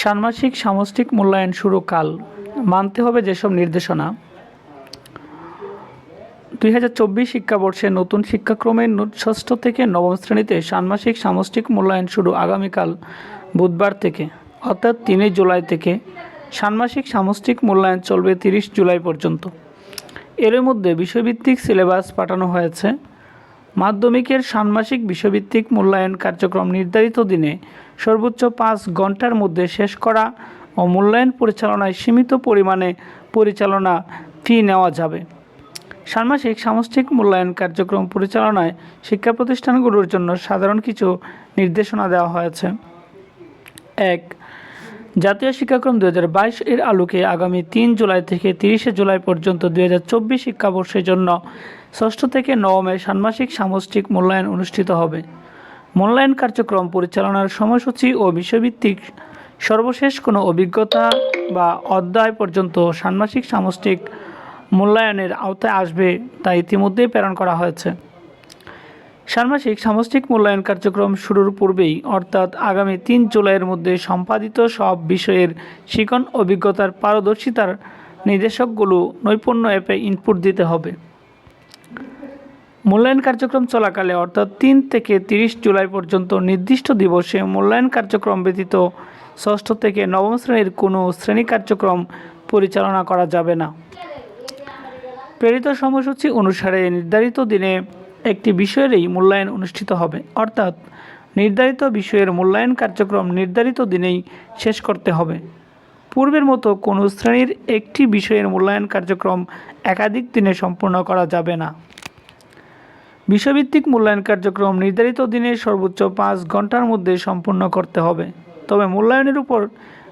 ষান্মাসিক সামষ্টিক মূল্যায়ন শুরু কাল। মানতে হবে যেসব নির্দেশনা। দুই হাজার চব্বিশ শিক্ষাবর্ষে নতুন শিক্ষাক্রমের ষষ্ঠ থেকে নবম শ্রেণীতে ষান্মাসিক সামষ্টিক মূল্যায়ন শুরু আগামীকাল বুধবার থেকে, অর্থাৎ তিনই জুলাই থেকে। ষান্মাসিক সামষ্টিক মূল্যায়ন চলবে তিরিশ জুলাই পর্যন্ত। এর মধ্যে বিষয়ভিত্তিক সিলেবাস পাঠানো হয়েছে। মাধ্যমিকের ষান্মাসিক বিষয়ভিত্তিক মূল্যায়ন কার্যক্রম নির্ধারিত দিনে সর্বোচ্চ পাঁচ ঘণ্টার মধ্যে শেষ করা ও মূল্যায়ন পরিচালনায় সীমিত পরিমাণে পরিচালনা ফি নেওয়া যাবে। ষান্মাসিক সামষ্টিক মূল্যায়ন কার্যক্রম পরিচালনায় শিক্ষা প্রতিষ্ঠানগুলোর জন্য সাধারণ কিছু নির্দেশনা দেওয়া হয়েছে। এক, জাতীয় শিক্ষাক্রম দু হাজার বাইশ এর আলোকে আগামী তিন জুলাই থেকে তিরিশে জুলাই পর্যন্ত দুই হাজার চব্বিশ শিক্ষাবর্ষের জন্য ষষ্ঠ থেকে নবমে ষান্মাসিক সামষ্টিক মূল্যায়ন অনুষ্ঠিত হবে। মূল্যায়ন কার্যক্রম পরিচালনার সময়সূচি ও বিষয়ভিত্তিক সর্বশেষ কোনো অভিজ্ঞতা বা অধ্যায় পর্যন্ত ষান্মাসিক সামষ্টিক মূল্যায়নের আওতায় আসবে তা ইতিমধ্যেই প্রেরণ করা হয়েছে। ষান্মাসিক সামষ্টিক মূল্যায়ন কার্যক্রম শুরুর পূর্বেই, অর্থাৎ আগামী তিন জুলাইয়ের মধ্যে সম্পাদিত সব বিষয়ের শিকন অভিজ্ঞতার পারদর্শিতার নির্দেশকগুলো নৈপুণ্য অ্যাপে ইনপুট দিতে হবে। মূল্যায়ন কার্যক্রম চলাকালে, অর্থাৎ তিন থেকে তিরিশ জুলাই পর্যন্ত নির্দিষ্ট দিবসে মূল্যায়ন কার্যক্রম ব্যতীত ষষ্ঠ থেকে নবম শ্রেণির কোনো শ্রেণি কার্যক্রম পরিচালনা করা যাবে না। প্রেরিত সময়সূচি অনুসারে নির্ধারিত দিনে একটি বিষয়েরই মূল্যায়ন অনুষ্ঠিত হবে। অর্থাৎ নির্ধারিত বিষয়ের মূল্যায়ন কার্যক্রম নির্ধারিত দিনেই শেষ করতে হবে। পূর্বের মতো কোনো শ্রেণির একটি বিষয়ের মূল্যায়ন কার্যক্রম একাধিক দিনে সম্পূর্ণ করা যাবে না। বিষয়ভিত্তিক মূল্যায়ন কার্যক্রম নির্ধারিত দিনে সর্বোচ্চ পাঁচ ঘণ্টার মধ্যে সম্পূর্ণ করতে হবে। তবে মূল্যায়নের উপর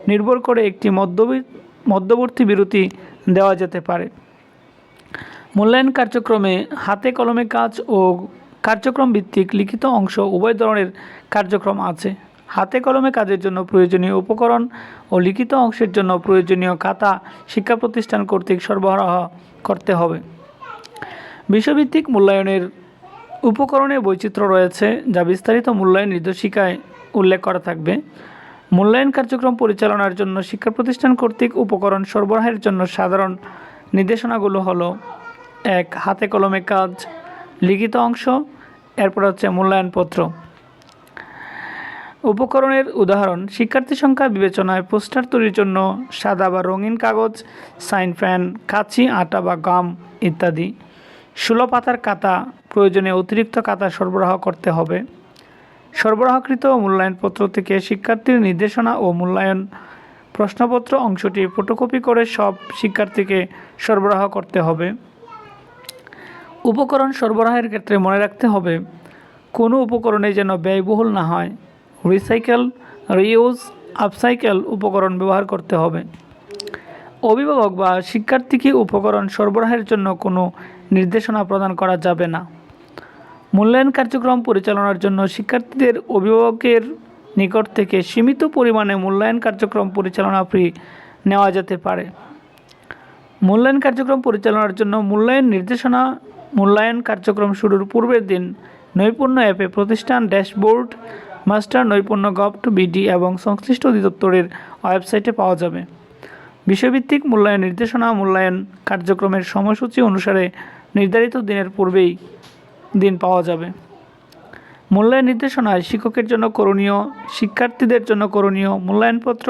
নির্ভর করে একটি মধ্যবি- মধ্যবর্তী বিরতি দেওয়া যেতে পারে। মূল্যায়ন কার্যক্রমে হাতে কলমে কাজ ও কার্যক্রম ভিত্তিক লিখিত অংশ উভয় ধরনের কার্যক্রম আছে। হাতে কলমে কাজের জন্য প্রয়োজনীয় উপকরণ ও লিখিত অংশের জন্য প্রয়োজনীয় খাতা শিক্ষা প্রতিষ্ঠান কর্তৃক সরবরাহ করতে হবে। বিশ্বভিত্তিক মূল্যায়নের উপকরণে বৈচিত্র্য রয়েছে যা বিস্তারিত মূল্যায়ন নির্দেশিকায় উল্লেখ করা থাকবে। মূল্যায়ন কার্যক্রম পরিচালনার জন্য শিক্ষা প্রতিষ্ঠান কর্তৃক উপকরণ সরবরাহের জন্য সাধারণ নির্দেশনাগুলো হলো, এক, হাতে কলমে কাজ, লিখিত অংশ, এরপর হচ্ছে মূল্যায়নপত্র। উপকরণের উদাহরণ, শিক্ষার্থী সংখ্যা বিবেচনায় পোস্টার তৈরির জন্য সাদা বা রঙিন কাগজ, সাইন, ফ্যান, কাঁচি, আটা বা গাম ইত্যাদি। ষোলো পাতার কাতা প্রয়োজনে অতিরিক্ত কাতা সরবরাহ করতে হবে। সরবরাহকৃত মূল্যায়নপত্র থেকে শিক্ষার্থীর নির্দেশনা ও মূল্যায়ন প্রশ্নপত্র অংশটি ফটোকপি করে সব শিক্ষার্থীকে সরবরাহ করতে হবে। উপকরণ সরবরাহের ক্ষেত্রে মনে রাখতে হবে, কোনো উপকরণে যেন ব্যয়বহুল না হয়। রিসাইকেল, রিউজ, আপসাইকেল উপকরণ ব্যবহার করতে হবে। অভিভাবক বা শিক্ষার্থীকে উপকরণ সরবরাহের জন্য কোনো নির্দেশনা প্রদান করা যাবে না। মূল্যায়ন কার্যক্রম পরিচালনার জন্য শিক্ষার্থীদের অভিভাবকের নিকট থেকে সীমিত পরিমাণে মূল্যায়ন কার্যক্রম পরিচালনা ফি নেওয়া যেতে পারে। মূল্যায়ন কার্যক্রম পরিচালনার জন্য মূল্যায়ন নির্দেশনা, মূল্যায়ন কার্যক্রম শুরুর পূর্বের দিন নৈপুণ্য অ্যাপে প্রতিষ্ঠান dashboard, master Naipunya gov BD এবং সংশ্লিষ্ট অধিদপ্তরের ওয়েবসাইটে পাওয়া যাবে। বিষয়ভিত্তিক মূল্যায়ন নির্দেশনা, মূল্যায়ন কার্যক্রমের সময়সূচি অনুসারে নির্ধারিত দিনের পূর্বেই দিন পাওয়া যাবে। মূল্যায়ন নির্দেশনায় শিক্ষকের জন্য করণীয়, শিক্ষার্থীদের জন্য করণীয় মূল্যায়নপত্র,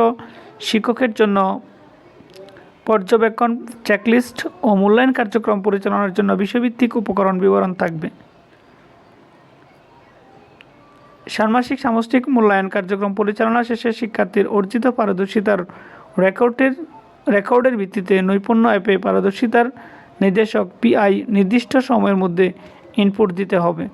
শিক্ষকের জন্য পর্যবেক্ষণ চেকলিস্ট ও মূল্যায়ন কার্যক্রম পরিচালনার জন্য বিষয়ভিত্তিক উপকরণ বিবরণ থাকবে। ষান্মাসিক সামষ্টিক মূল্যায়ন কার্যক্রম পরিচালনা শেষে শিক্ষার্থীর অর্জিত পারদর্শিতার রেকর্ডের রেকর্ডের ভিত্তিতে নৈপুণ্য অ্যাপে পারদর্শিতার নির্দেশক পিআই নির্দিষ্ট সময়ের মধ্যে ইনপুট দিতে হবে।